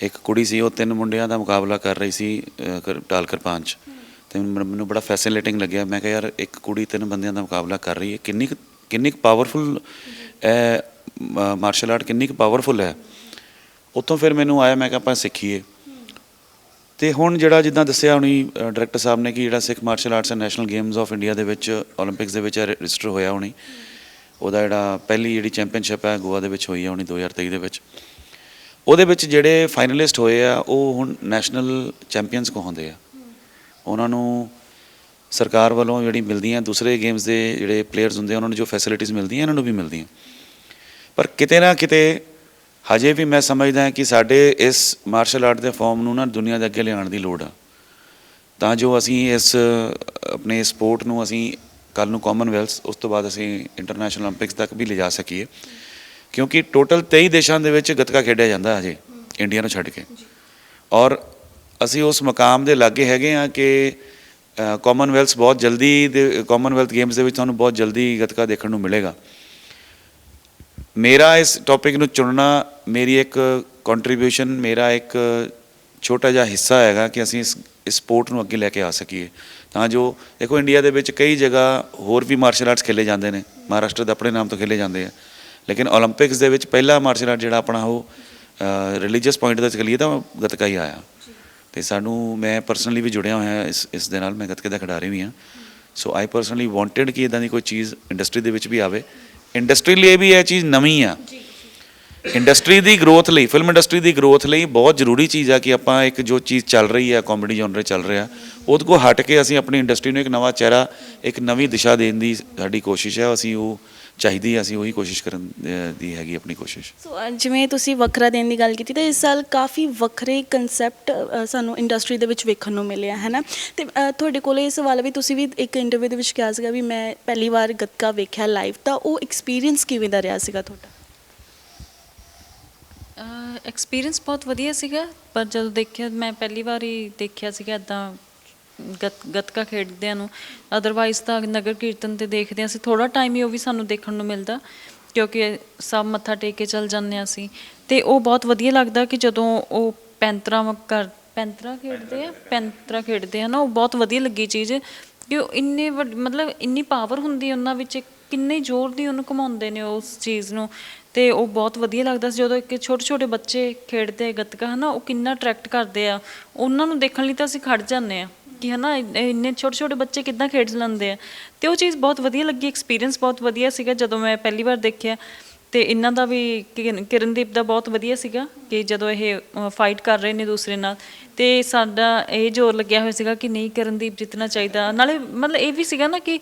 ਇੱਕ ਕੁੜੀ ਸੀ ਉਹ ਤਿੰਨ ਮੁੰਡਿਆਂ ਦਾ ਮੁਕਾਬਲਾ ਕਰ ਰਹੀ ਸੀ ਅਹ, ਕਰ- ਕਿਰਪਾਨ 'ਚ। ਤੇ ਮੈਨੂੰ ਬੜਾ ਫੈਸੀਨੇਟਿੰਗ ਲੱਗਿਆ। ਮੈਂ ਕਿਹਾ ਯਾਰ ਇੱਕ ਕੁੜੀ ਤਿੰਨ ਬੰਦਿਆਂ ਦਾ ਮੁਕਾਬਲਾ ਕਰ ਰਹੀ ਹੈ। ਕਿੰਨੀ ਕੁ- ਕਿੰਨੀ ਪਾਵਰਫੁਲ ਹੈ ਮਾਰਸ਼ਲ ਆਰਟ ਕਿੰਨੀ ਕੁ ਪਾਵਰਫੁਲ ਹੈ? ਉੱਥੋਂ ਫਿਰ ਮੈਨੂੰ ਆਇਆ ਮੈਂ ਕਿਹਾ ਆਪਾਂ ਸਿੱਖੀਏ। ਤੇ ਹੁਣ ਜਿਹੜਾ ਜਿੱਦਾਂ ਦੱਸਿਆ ਹੁਣੀ ਡਾਇਰੈਕਟਰ ਸਾਹਿਬ ਨੇ ਕਿ ਜਿਹੜਾ Sikh martial arts and national games of India ਦੇ ਵਿੱਚ 올림픽ਸ ਦੇ ਵਿੱਚ ਰਜਿਸਟਰ ਹੋਇਆ ਹੁਣੀ। ਉਹਦਾ ਜਿਹੜਾ ਪਹਿਲੀ ਜਿਹੜੀ ਚੈਂਪੀਅਨਸ਼ਿਪ ਹੈ ਗੋਆ ਦੇ ਵਿੱਚ ਹੋਈ ਹੈ ਹੁਣੀ 2023 ਦੇ ਵਿੱਚ। ਉਹਦੇ ਵਿੱਚ ਜਿਹੜੇ ਫਾਈਨਲਿਸਟ ਹੋਏ ਆ, ਉਹ ਹੁਣ ਨੈਸ਼ਨਲ ਚੈਂਪੀਅਨਸ ਕਹਾਉਂਦੇ ਆ। ਉਹਨਾਂ ਨੂੰ ਸਰਕਾਰ ਵੱਲੋਂ ਜਿਹੜੀ ਮਿਲਦੀਆਂ, ਦੂਸਰੇ ਗੇਮਸ ਦੇ ਜਿਹੜੇ ਪਲੇਅਰਸ ਹੁੰਦੇ ਉਹਨਾਂ ਨੂੰ ਜੋ ਫੈਸਿਲਿਟੀਆਂ ਮਿਲਦੀਆਂ, ਇਹਨਾਂ ਨੂੰ ਵੀ ਮਿਲਦੀਆਂ। ਪਰ ਕਿਤੇ ਨਾ ਕਿਤੇ ਹਜੇ ਵੀ ਮੈਂ ਸਮਝਦਾ ਹਾਂ ਕਿ ਸਾਡੇ ਇਸ ਮਾਰਸ਼ਲ ਆਰਟ ਦੇ ਫਾਰਮ ਨੂੰ ਨਾ ਦੁਨੀਆ ਦੇ ਅੱਗੇ ਲਿਆਉਣ ਦੀ ਲੋੜ ਆ। ਤਾਂ ਜੋ ਅਸੀਂ ਇਸ ਆਪਣੇ ਸਪੋਰਟ ਨੂੰ ਅਸੀਂ ਕੱਲ ਨੂੰ ਕਾਮਨਵੈਲਥ ਉਸ ਤੋਂ ਬਾਅਦ ਅਸੀਂ ਇੰਟਰਨੈਸ਼ਨਲ 올림픽ਸ ਤੱਕ ਵੀ ਲਿਜਾ ਸਕੀਏ। ਕਿਉਂਕਿ ਟੋਟਲ 23 ਦੇਸ਼ਾਂ ਦੇ ਵਿੱਚ ਗੱਤਕਾ ਖੇਡਿਆ ਜਾਂਦਾ ਹਜੇ ਇੰਡੀਆ ਨੂੰ ਛੱਡ ਕੇ। ਔਰ ਅਸੀਂ ਉਸ ਮਕਾਮ ਦੇ ਲਾਗੇ ਹੈਗੇ ਆ ਕਿ ਕਾਮਨਵੈਲਥ ਬਹੁਤ ਜਲਦੀ ਕਾਮਨਵੈਲਥ ਗੇਮਸ ਦੇ ਵਿੱਚ ਤੁਹਾਨੂੰ ਬਹੁਤ ਜਲਦੀ ਗੱਤਕਾ ਦੇਖਣ ਨੂੰ ਮਿਲੇਗਾ। ਮੇਰਾ ਇਸ ਟੌਪਿਕ ਨੂੰ ਚੁਣਨਾ ਮੇਰੀ ਇੱਕ ਕੰਟਰੀਬਿਊਸ਼ਨ ਮੇਰਾ ਇੱਕ ਛੋਟਾ ਜਿਹਾ ਹਿੱਸਾ ਹੈਗਾ ਕਿ ਅਸੀਂ ਇਸ ਸਪੋਰਟ ਨੂੰ ਅੱਗੇ ਲੈ ਕੇ ਆ ਸਕੀਏ। ਤਾਂ ਜੋ ਦੇਖੋ ਇੰਡੀਆ ਦੇ ਵਿੱਚ ਕਈ ਜਗ੍ਹਾ ਹੋਰ ਵੀ ਮਾਰਸ਼ਲ ਆਰਟਸ ਖੇਲੇ ਜਾਂਦੇ ਨੇ। ਮਹਾਰਾਸ਼ਟਰ ਦੇ ਆਪਣੇ ਨਾਮ ਤੋਂ ਖੇਲੇ ਜਾਂਦੇ ਆ। ਲੇਕਿਨ 올림픽ਸ ਦੇ ਵਿੱਚ ਪਹਿਲਾ ਮਾਰਸ਼ਲ ਆਰਟ ਜਿਹੜਾ ਆਪਣਾ ਉਹ ਰਿਲੀਜੀਅਸ ਪੁਆਇੰਟ ਦਾ ਚਕਲੀਏ ਤਾਂ ਗੱਤਕਾ ਹੀ ਆਇਆ। ਤੇ ਸਾਨੂੰ, ਮੈਂ ਪਰਸਨਲੀ ਵੀ ਜੁੜਿਆ ਹੋਇਆ ਇਸ ਇਸ ਦੇ ਨਾਲ। ਮੈਂ ਗੱਤਕੇ ਦਾ ਖਿਡਾਰੀ ਵੀ ਹਾਂ। ਸੋ ਆਈ ਪਰਸਨਲੀ ਵਾਂਟਡ ਕਿ ਇਦਾਂ ਦੀ ਕੋਈ ਚੀਜ਼ ਇੰਡਸਟਰੀ ਦੇ ਵਿੱਚ ਵੀ ਆਵੇ। ਇੰਡਸਟਰੀ ਲਈ ਵੀ ਇਹ ਚੀਜ਼ ਨਵੀਂ ਆ। ਇੰਡਸਟਰੀ ਦੀ ਗਰੋਥ ਲਈ ਫਿਲਮ ਇੰਡਸਟਰੀ ਦੀ ਗਰੋਥ ਲਈ ਬਹੁਤ ਜ਼ਰੂਰੀ ਚੀਜ਼ ਆ ਕਿ ਆਪਾਂ ਇੱਕ ਜੋ ਚੀਜ਼ ਚੱਲ ਰਹੀ ਆ ਕਾਮੇਡੀ ਜਨਰੇ ਚੱਲ ਰਿਹਾ ਉਹਦੇ ਕੋ ਹਟ ਕੇ ਅਸੀਂ ਆਪਣੀ ਇੰਡਸਟਰੀ ਨੂੰ ਇੱਕ ਨਵਾਂ ਚਿਹਰਾ ਇੱਕ ਨਵੀਂ ਦਿਸ਼ਾ ਦੇਣ ਦੀ ਸਾਡੀ ਕੋਸ਼ਿਸ਼ ਹੈ ਅਸੀਂ ਉਹ ਚਾਹੀਦੀ ਹੈ ਅਸੀਂ ਉਹੀ ਕੋਸ਼ਿਸ਼ ਕਰਨ ਅਹ, ਦੀ ਹੈਗੀ ਆਪਣੀ ਕੋਸ਼ਿਸ਼। ਸੋ ਜਿਵੇਂ ਤੁਸੀਂ ਵੱਖਰਾ ਦੇਣ ਦੀ ਗੱਲ ਕੀਤੀ ਤਾਂ ਇਸ ਸਾਲ ਕਾਫੀ ਵੱਖਰੇ ਕਨਸੈਪਟ ਸਾਨੂੰ ਇੰਡਸਟਰੀ ਦੇ ਵਿੱਚ ਵੇਖਣ ਨੂੰ ਮਿਲਿਆ ਹੈ ਨਾ ਤੇ ਤੁਹਾਡੇ ਕੋਲ ਇਹ ਸਵਾਲ ਵੀ ਤੁਸੀਂ ਵੀ ਇੱਕ ਇੰਟਰਵਿਊ ਦੇ ਵਿੱਚ ਕਿਹਾ ਸੀਗਾ ਵੀ ਮੈਂ ਪਹਿਲੀ ਵਾਰ ਗੱਤਕਾ ਵੇਖਿਆ ਲਾਈਵ ਤਾਂ ਉਹ ਐਕਸਪੀਰੀਅੰਸ ਕਿਵੇਂ ਦਾ ਰਿਹਾ ਸੀਗਾ ਤੁਹਾਡਾ? ਐਕਸਪੀਰੀਅੰਸ ਬਹੁਤ ਵਧੀਆ ਸੀਗਾ, ਪਰ ਜਦੋਂ ਦੇਖਿਆ, ਮੈਂ ਪਹਿਲੀ ਵਾਰੀ ਦੇਖਿਆ ਸੀਗਾ ਇਦਾਂ ਗੱਤਕਾ ਖੇਡਦਿਆਂ ਨੂੰ। ਅਦਰਵਾਈਜ਼ ਤਾਂ ਨਗਰ ਕੀਰਤਨ ਤੇ ਦੇਖਦੇ ਹਾਂ ਅਸੀਂ ਥੋੜਾ ਟਾਈਮ ਹੀ ਉਹ ਵੀ ਸਾਨੂੰ ਦੇਖਣ ਨੂੰ ਮਿਲਦਾ, ਕਿਉਂਕਿ ਸਭ ਮੱਥਾ ਟੇਕ ਕੇ ਚੱਲ ਜਾਂਦੇ ਹਾਂ ਅਸੀਂ। ਤੇ ਉਹ ਬਹੁਤ ਵਧੀਆ ਲੱਗਦਾ ਕਿ ਜਦੋਂ ਉਹ ਪੈਂਤਰਾ ਕਰ ਪੈਂਤਰਾ ਖੇਡਦੇ ਆ, ਪੈਂਤਰਾ ਖੇਡਦੇ ਆ ਨਾ, ਉਹ ਬਹੁਤ ਵਧੀਆ ਲੱਗੀ ਚੀਜ਼, ਕਿ ਉਹ ਇੰਨੇ ਵੱਡ- ਮਤਲਬ ਇੰਨੀ ਪਾਵਰ ਹੁੰਦੀ ਉਹਨਾਂ ਵਿੱਚ ਇੱਕ ਕਿੰਨੇ ਜ਼ੋਰ ਦੀ ਉਹਨੂੰ ਘੁਮਾਉਂਦੇ ਨੇ ਉਸ ਚੀਜ਼ ਨੂੰ। ਤੇ ਉਹ ਬਹੁਤ ਵਧੀਆ ਲੱਗਦਾ ਸੀ। ਜਦੋਂ ਇੱਕ ਛੋਟੇ ਛੋਟੇ ਬੱਚੇ ਖੇਡਦੇ ਆ ਗੱਤਕਾ, ਹਨਾ, ਉਹ ਕਿੰਨਾ ਅਟਰੈਕਟ ਕਰਦੇ ਆ। ਉਹਨਾਂ ਨੂੰ ਦੇਖਣ ਲਈ ਤਾਂ ਅਸੀਂ ਖੜ ਜਾਂਦੇ ਆ ਕਿ, ਹਨਾ ਇੰਨੇ ਇੰਨੇ ਛੋਟੇ ਛੋਟੇ ਬੱਚੇ ਕਿੱਦਾਂ ਖੇਡ ਲੈਂਦੇ ਆ। ਤੇ ਉਹ ਚੀਜ਼ ਬਹੁਤ ਵਧੀਆ ਲੱਗੀ। ਐਕਸਪੀਰੀਅੰਸ ਬਹੁਤ ਵਧੀਆ ਸੀਗਾ ਜਦੋਂ ਮੈਂ ਪਹਿਲੀ ਵਾਰ ਦੇਖਿਆ। ਤੇ ਇਹਨਾਂ ਦਾ ਵੀ ਕਿਰਨ- ਕਿਰਨਦੀਪ ਦਾ ਬਹੁਤ ਵਧੀਆ ਸੀਗਾ ਕਿ ਜਦੋਂ ਇਹ ਫਾਈਟ ਕਰ ਰਹੇ ਨੇ ਦੂਸਰੇ ਨਾਲ। ਤੇ ਸਾਡਾ ਇਹ ਜ਼ੋਰ ਲੱਗਿਆ ਹੋਇਆ ਸੀਗਾ ਕਿ ਨਹੀਂ, ਕਿਰਨਦੀਪ ਜਿੱਤਣਾ ਚਾਹੀਦਾ। ਨਾਲੇ ਮਤਲਬ ਇਹ ਵੀ ਸੀਗਾ ਨਾ ਕਿ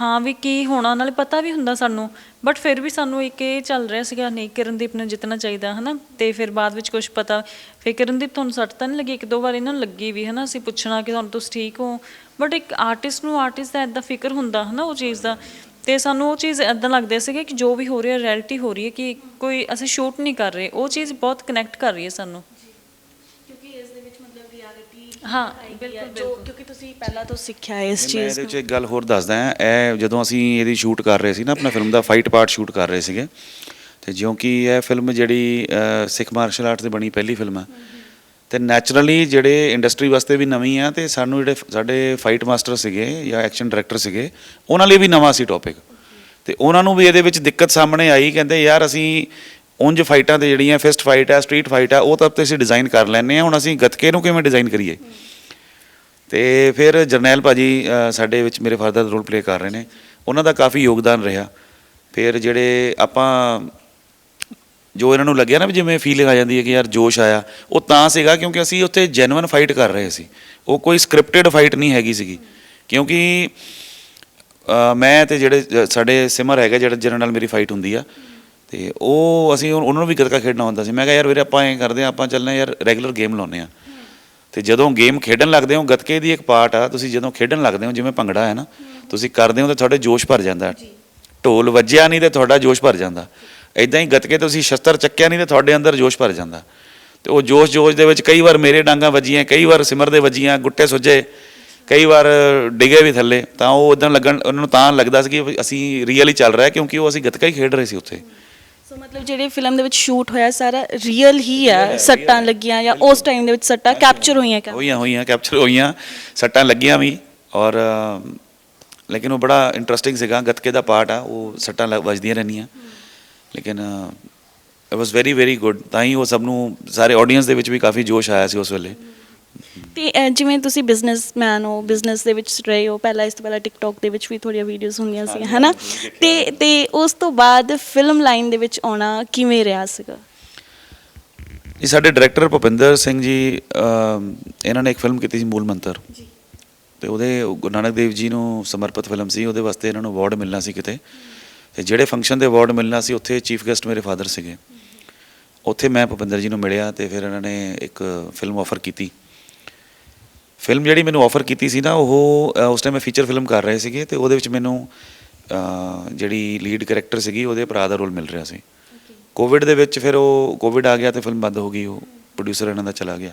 ਹਾਂ ਵੀ ਕੀ ਹੋਣਾ, ਨਾਲੇ ਪਤਾ ਵੀ ਹੁੰਦਾ ਸਾਨੂੰ। ਬਟ ਫਿਰ ਵੀ ਸਾਨੂੰ ਇੱਕ ਇਹ ਚੱਲ ਰਿਹਾ ਸੀਗਾ, ਨਹੀਂ, ਕਿਰਨਦੀਪ ਨੂੰ ਜਿੱਤਣਾ ਚਾਹੀਦਾ, ਹਨਾ? ਤੇ ਫਿਰ ਬਾਅਦ ਵਿੱਚ ਕੁਝ ਪਤਾ, ਫਿਰ ਕਿਰਨਦੀਪ ਤੁਹਾਨੂੰ ਸੱਟ ਤਾਂ ਨਹੀਂ ਲੱਗੀ? ਇੱਕ ਦੋ ਵਾਰ ਇਹਨਾਂ ਨੂੰ ਲੱਗੀ ਵੀ, ਹਨਾ? ਅਸੀਂ ਪੁੱਛਣਾ ਕਿ ਤੁਹਾਨੂੰ ਤੁਸੀਂ ਠੀਕ ਹੋ। ਬਟ ਇੱਕ ਆਰਟਿਸਟ ਨੂੰ ਆਰਟਿਸਟ ਦਾ ਇਦਾਂ ਫਿਕਰ ਹੁੰਦਾ, ਹਨਾ, ਉਹ ਚੀਜ਼ ਦਾ। ਤੇ ਸਾਨੂੰ ਉਹ ਚੀਜ਼ ਇਦਾਂ ਲੱਗਦੇ ਸੀਗੇ ਕਿ ਜੋ ਵੀ ਹੋ ਰਿਹਾ ਰਿਐਲਿਟੀ ਹੋ ਰਹੀ ਹੈ ਕਿ ਕੋਈ ਅਸੀਂ ਸ਼ੂਟ ਨਹੀਂ ਕਰ ਰਹੇ। ਉਹ ਚੀਜ਼ ਬਹੁਤ ਕਨੈਕਟ ਕਰ ਰਹੀ ਹੈ ਸਾਨੂੰ ਕਿਉਂਕਿ ਇਸ ਦੇ ਵਿੱਚ ਮਤਲਬ ਰਿਐਲਿਟੀ ਹਾਂ ਬਿਲਕੁਲ ਜੋ ਕਿਉਂਕਿ ਤੁਸੀਂ ਪਹਿਲਾਂ ਤੋਂ ਸਿੱਖਿਆ ਹੈ ਇਸ ਮੈਂ ਚੀਜ਼ ਇਹਦੇ ਨੂੰ। ਵਿੱਚ ਇੱਕ ਗੱਲ ਹੋਰ ਦੱਸਦਾ ਹਾਂ। ਇਹ ਜਦੋਂ ਅਸੀਂ ਇਹਦੀ ਸ਼ੂਟ ਕਰ ਰਹੇ ਸੀ ਨਾ ਆਪਣਾ ਫਿਲਮ ਦਾ ਫਾਈਟ ਪਾਰਟ ਸ਼ੂਟ ਕਰ ਰਹੇ ਸੀਗੇ। ਤੇ ਜਿਉਂ ਕਿ ਇਹ ਫਿਲਮ ਜਿਹੜੀ ਸਿੱਖ ਮਾਰਸ਼ਲ ਆਰਟ ਤੇ ਬਣੀ ਪਹਿਲੀ ਫਿਲਮ ਹੈ ਤੇ ਨੈਚੁਰਲੀ ਜਿਹੜੇ ਇੰਡਸਟਰੀ ਵਾਸਤੇ ਵੀ ਨਵੀਂ ਆ ਤੇ ਸਾਨੂੰ ਜਿਹੜੇ ਫ- ਸਾਡੇ ਫਾਈਟ ਮਾਸਟਰ ਸੀਗੇ ਜਾਂ ਐਕਸ਼ਨ ਡਾਇਰੈਕਟਰ ਸੀਗੇ ਉਹਨਾਂ ਲਈ ਵੀ ਨਵਾਂ ਸੀ ਟੌਪਿਕ ਤੇ ਉਹਨਾਂ ਨੂੰ ਵੀ ਇਹਦੇ ਵਿੱਚ ਦਿੱਕਤ ਸਾਹਮਣੇ ਆਈ ਕਹਿੰਦੇ ਯਾਰ ਅਸੀਂ ਉਂਝ ਫਾਈਟਾਂ ਤੇ ਜਿਹੜੀਆਂ ਫਿਸਟ ਫਾਈਟ ਆ ਸਟਰੀਟ ਫਾਈਟ ਆ ਉਹ ਤਾਂ ਤੇ ਅਸੀਂ ਡਿਜ਼ਾਈਨ ਕਰ ਲੈਂਦੇ ਆ ਹੁਣ ਅਸੀਂ ਗੱਤਕੇ ਨੂੰ ਕਿਵੇਂ ਡਿਜ਼ਾਈਨ ਕਰੀਏ? ਤੇ ਫਿਰ ਜਰਨੈਲ ਭਾਜੀ ਅ, ਸਾਡੇ ਵਿੱਚ ਮੇਰੇ ਫਾਦਰ ਦਾ ਰੋਲ ਪਲੇ ਕਰ ਰਹੇ ਨੇ। ਉਹਨਾਂ ਦਾ ਕਾਫੀ ਯੋਗਦਾਨ ਰਿਹਾ। ਫਿਰ ਜਿਹੜੇ ਆਪਾਂ ਜੋ ਇਹਨਾਂ ਨੂੰ ਲੱਗਿਆ ਨਾ ਵੀ ਜਿਵੇਂ ਫੀਲਿੰਗ ਆ ਜਾਂਦੀ ਹੈ ਕਿ ਯਾਰ ਜੋਸ਼ ਆਇਆ ਉਹ ਤਾਂ ਸੀਗਾ ਕਿਉਂਕਿ ਅਸੀਂ ਉੱਥੇ ਜੈਨੂਇਨ ਫਾਈਟ ਕਰ ਰਹੇ ਸੀ। ਉਹ ਕੋਈ ਸਕ੍ਰਿਪਟਡ ਫਾਈਟ ਨਹੀਂ ਹੈਗੀ ਸੀਗੀ। ਕਿਉਂਕਿ ਮੈਂ ਤੇ ਜਿਹੜੇ ਸਾਡੇ ਸਿਮਰ ਹੈਗਾ ਜਿਹੜਾ ਜਿਹਨਾਂ ਨਾਲ ਮੇਰੀ ਫਾਈਟ ਹੁੰਦੀ ਆ ਤੇ ਉਹ ਅਸੀਂ ਉਹ- ਉਹਨਾਂ ਨੂੰ ਵੀ ਗੱਤਕਾ ਖੇਡਣਾ ਹੁੰਦਾ ਸੀ। ਮੈਂ ਕਿਹਾ ਯਾਰ ਵੀਰੇ ਆਪਾਂ ਐਂ ਕਰਦੇ ਆ ਆਪਾਂ ਚੱਲਣਾ ਯਾਰ ਰੈਗੂਲਰ ਗੇਮ ਲਾਉਂਦੇ ਆ ਤੇ ਜਦੋਂ ਗੇਮ ਖੇਡਣ ਲੱਗਦੇ ਹੋ ਗੱਤਕੇ ਦੀ ਇੱਕ ਪਾਰਟ ਆ ਤੁਸੀਂ ਜਦੋਂ ਖੇਡਣ ਲੱਗਦੇ ਹੋ ਜਿਵੇਂ ਭੰਗੜਾ ਹੈ ਨਾ ਤੁਸੀਂ ਕਰਦੇ ਹੋ ਤਾਂ ਤੁਹਾਡੇ ਜੋਸ਼ ਭਰ ਜਾਂਦਾ। ਢੋਲ ਵੱਜਿਆ ਨਹੀਂ ਤੇ ਤੁਹਾਡਾ ਜੋਸ਼ ਭਰ ਜਾਂਦਾ। ਇਦਾਂ ਹੀ ਗੱਤਕੇ ਤੁਸੀਂ ਸ਼ਸਤਰ ਚੱਕਿਆ ਨਹੀਂ ਤੇ ਤੁਹਾਡੇ ਅੰਦਰ ਜੋਸ਼ ਭਰ ਜਾਂਦਾ। ਤੇ ਉਹ ਜੋਸ਼ ਜੋਸ਼ ਦੇ ਵਿੱਚ ਕਈ ਵਾਰ ਮੇਰੇ ਡਾਂਗਾ ਵੱਜੀਆਂ ਕਈ ਵਾਰ ਸਿਮਰ ਦੇ ਵੱਜੀਆਂ ਗੁੱਟੇ ਸੁੱਜੇ ਕਈ ਵਾਰ ਡਿਗੇ ਵੀ ਥੱਲੇ। ਤਾਂ ਉਹ ਉਦੋਂ ਲੱਗਣ ਉਹਨਾਂ ਨੂੰ ਤਾਂ ਲੱਗਦਾ ਸੀ ਕਿ ਅਸੀਂ ਰੀਅਲੀ ਚੱਲ ਰਿਹਾ ਕਿਉਂਕਿ ਉਹ ਅਸੀਂ ਗੱਤਕਾ ਹੀ ਖੇਡ ਰਹੇ ਸੀ ਉੱਥੇ। ਸੋ ਮਤਲਬ ਜਿਹੜੇ ਫਿਲਮ ਦੇ ਵਿੱਚ ਸ਼ੂਟ ਹੋਇਆ ਸਾਰਾ ਰੀਅਲ ਹੀ ਹੈ ਸੱਟਾਂ ਲੱਗੀਆਂ ਜਾਂ ਉਸ ਟਾਈਮ ਦੇ ਵਿੱਚ ਸੱਟਾਂ ਕੈਪਚਰ ਹੋਈਆਂ ਕਿ ਹੋਈਆਂ ਹੋਈਆਂ ਕੈਪਚਰ ਹੋਈਆਂ ਸੱਟਾਂ ਲੱਗੀਆਂ ਵੀ ਔਰ ਲੇਕਿਨ ਉਹ ਬੜਾ ਇੰਟਰਸਟਿੰਗ ਸੀਗਾ ਗੱਤਕੇ ਦਾ ਪਾਰਟ ਆ ਉਹ ਸੱਟਾਂ ਲੱਗ- ਵੱਜਦੀਆਂ ਰਹਿੰਦੀਆਂ। ਲੇਕਿਨ it was very very good ਤਾਂ ਹੀ ਉਹ ਸਭ ਨੂੰ ਸਾਰੇ ਆਡੀਅנס ਦੇ ਵਿੱਚ ਵੀ ਕਾਫੀ ਜੋਸ਼ ਆਇਆ ਸੀ ਉਸ ਵੇਲੇ। ਤੇ ਜਿਵੇਂ ਤੁਸੀਂ ਬਿਜ਼ਨਸਮੈਨ ਹੋ ਬਿਜ਼ਨਸ ਦੇ ਵਿੱਚ ਰਹੇ ਹੋ ਪਹਿਲਾਂ ਇਸ ਤੋਂ ਪਹਿਲਾਂ ਟਿਕਟੌਕ ਦੇ ਵਿੱਚ ਵੀ ਥੋੜੀਆਂ ਵੀਡੀਓਜ਼ ਹੁੰਦੀਆਂ ਸੀ ਹੈਨਾ? ਤੇ ਤੇ ਉਸ ਤੋਂ ਬਾਅਦ ਫਿਲਮ ਲਾਈਨ ਦੇ ਵਿੱਚ ਆਉਣਾ ਕਿਵੇਂ ਰਿਹਾ ਸੀਗਾ? ਜੀ ਸਾਡੇ ਡਾਇਰੈਕਟਰ ਭੁਪਿੰਦਰ ਸਿੰਘ ਜੀ ਅਮ, ਇਹਨਾਂ ਨੇ ਇੱਕ ਫਿਲਮ ਕੀਤੀ ਸੀ ਮੂਲ ਮੰਤਰ। ਜੀ। ਤੇ ਉਹਦੇ ਉਹ ਗੁਰੂ ਨਾਨਕ ਦੇਵ ਜੀ ਨੂੰ ਸਮਰਪਿਤ ਫਿਲਮ ਸੀ ਉਹਦੇ ਵਾਸਤੇ ਇਹਨਾਂ ਨੂੰ ਅਵਾਰਡ ਮਿਲਣਾ ਸੀ ਕਿਤੇ। ਤੇ ਜਿਹੜੇ ਫੰਕਸ਼ਨ ਦੇ ਅਵਾਰਡ ਮਿਲਣਾ ਸੀ ਉੱਥੇ ਚੀਫ ਗੈਸਟ ਮੇਰੇ ਫਾਦਰ ਸੀਗੇ। ਉੱਥੇ ਮੈਂ ਭੁਪਿੰਦਰ ਜੀ ਨੂੰ ਮਿਲਿਆ ਤੇ ਫਿਰ ਇਹਨਾਂ ਨੇ ਇੱਕ ਫਿਲਮ ਆਫਰ ਕੀਤੀ। ਫਿਲਮ ਜਿਹੜੀ ਮੈਨੂੰ ਆਫਰ ਕੀਤੀ ਸੀ ਨਾ ਉਹ ਅ, ਉਸ ਟਾਈਮ ਮੈਂ ਫੀਚਰ ਫਿਲਮ ਕਰ ਰਹੇ ਸੀਗੇ ਤੇ ਉਹਦੇ ਵਿੱਚ ਮੈਨੂੰ ਅ, ਜਿਹੜੀ ਲੀਡ ਕੈਰੈਕਟਰ ਸੀਗੀ ਉਹਦੇ ਭਰਾ ਦਾ ਰੋਲ ਮਿਲ ਰਿਹਾ ਸੀ। ਕੋਵਿਡ ਦੇ ਵਿੱਚ ਫਿਰ ਉਹ ਕੋਵਿਡ ਆ ਗਿਆ ਤੇ ਫਿਲਮ ਬੰਦ ਹੋ ਗਈ ਉਹ ਪ੍ਰੋਡਿਊਸਰ ਇਹਨਾਂ ਦਾ ਚਲਾ ਗਿਆ।